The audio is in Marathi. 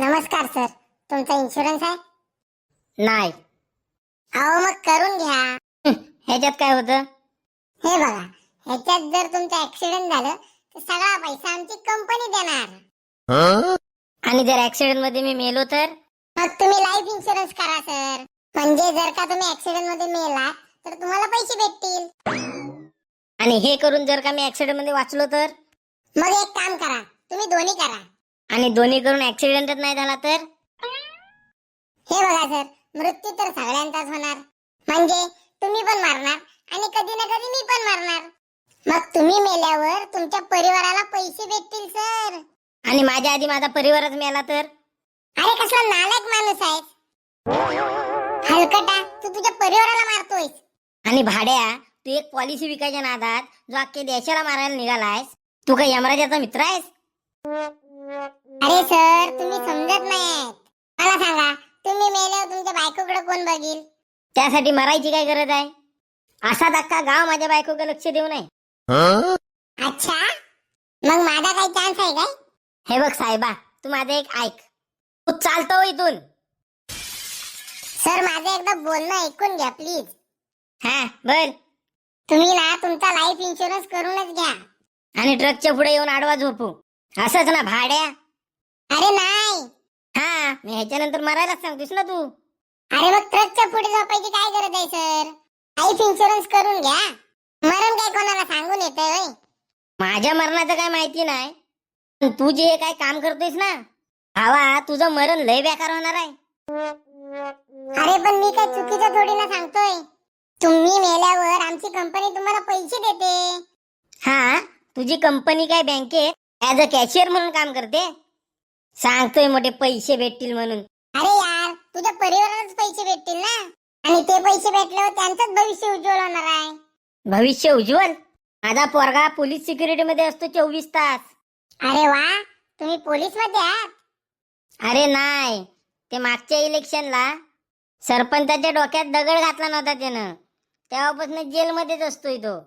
नमस्कार सर. तुमचा इन्शुरन्स आहे? नाही. अहो मग करून घ्या. ह्याच्यात काय होतं? हे बघा ह्याच्यात जर तुमचं ऍक्सिडेंट झालं तर सगळा पैसा आमची कंपनी देणार. आणि जर ऍक्सिडेंटमध्ये मी मेलो तर? मग तुम्ही लाईफ इन्शुरन्स करा सर. म्हणजे जर का तुम्ही ऍक्सिडेंटमध्ये मेला तर तुम्हाला पैसे भेटतील. आणि हे करून जर का मी ऍक्सिडेंटमध्ये वाचलो तर? मग एक काम करा तुम्ही दोन्ही करा. आणि दोन्ही करून ऍक्सिडेंटच नाही झाला तर? हे बघा सर मृत्यू तर सगळ्यांचाच होणार. म्हणजे तुम्ही पण मारणार आणि कधी ना कधी मी पण मारणार. मग तुम्ही मेल्यावर तुमच्या परिवाराला पैसे भेटतील सर. आणि माझ्या आधी माझा परिवारच मेला तर? अरे कसला नालायक माणूस आहेस. हलकटा तू तुझ्या परिवाराला मारतोयस. आणि भाड्या तू एक पॉलिसी विकायच्या नादात जो अख्ख्या देशाला मारायला निघालायस. तू काही यमराजाचा मित्र आहेस? अरे सर तुम्ही समजत नाहीत मला सांगा तुम्ही मेल्यावर तुमच्या बायकोकडे कोण बघील? त्यासाठी मरायची काय गरज आहे? असा धक्का गाव माझ्या बायकोकडे लक्ष देऊ नये. अच्छा? मग माझा काही चान्स आहे काय? हे बघ साहेबा तू माझं एक ऐक. तू चालतो हो इथून. सर माझं एकदा बोलणं ऐकून घ्या प्लीज हा बोल. तुम्ही ना तुमचा लाईफ इन्शुरन्स करूनच घ्या. आणि ट्रकच्या पुढे येऊन आडवा झोपू. असंच ना भाड्या? अरे नाही. हा मी ह्याच्यानंतर मरायलाच सांगतोस ना तू. अरे मग ट्रकच्या पुढे झोपायची काय गरज आहे सर लाईफ इन्शुरन्स करून घ्या. मरण काय कोणाला सांगून होय? माझ्या मरणाचं काय माहिती नाही. पण तू जे काय काम करतोयस ना भावा तुझं मरण लय बेकार होणार आहे. अरे पण मी काय चुकीचं थोडी ना सांगतोय. तुम्ही मेल्यावर आमची कंपनी तुम्हाला पैसे देते. हा तुझी कंपनी काय बँकेत ऍज अ कॅशियर म्हणून काम करते? सांगतोय मोठे पैसे भेटतील म्हणून. अरे यार तुझ्या परिवारालाच पैसे भेटतील ना? आणि ते पैसे भेटल्यावर त्यांचंच भविष्य उज्ज्वल होणार आहे. भविष्य उज्ज्वल? माझा पोरगा पोलीस सिक्युरिटी मध्ये असतो चोवीस तास. अरे वा तुम्ही पोलीसमध्ये आहात? अरे नाही ते मागच्या इलेक्शनला सरपंचाच्या डोक्यात दगड घातला नव्हता त्यानं. तेव्हापासून जेलमध्येच असतोय तो.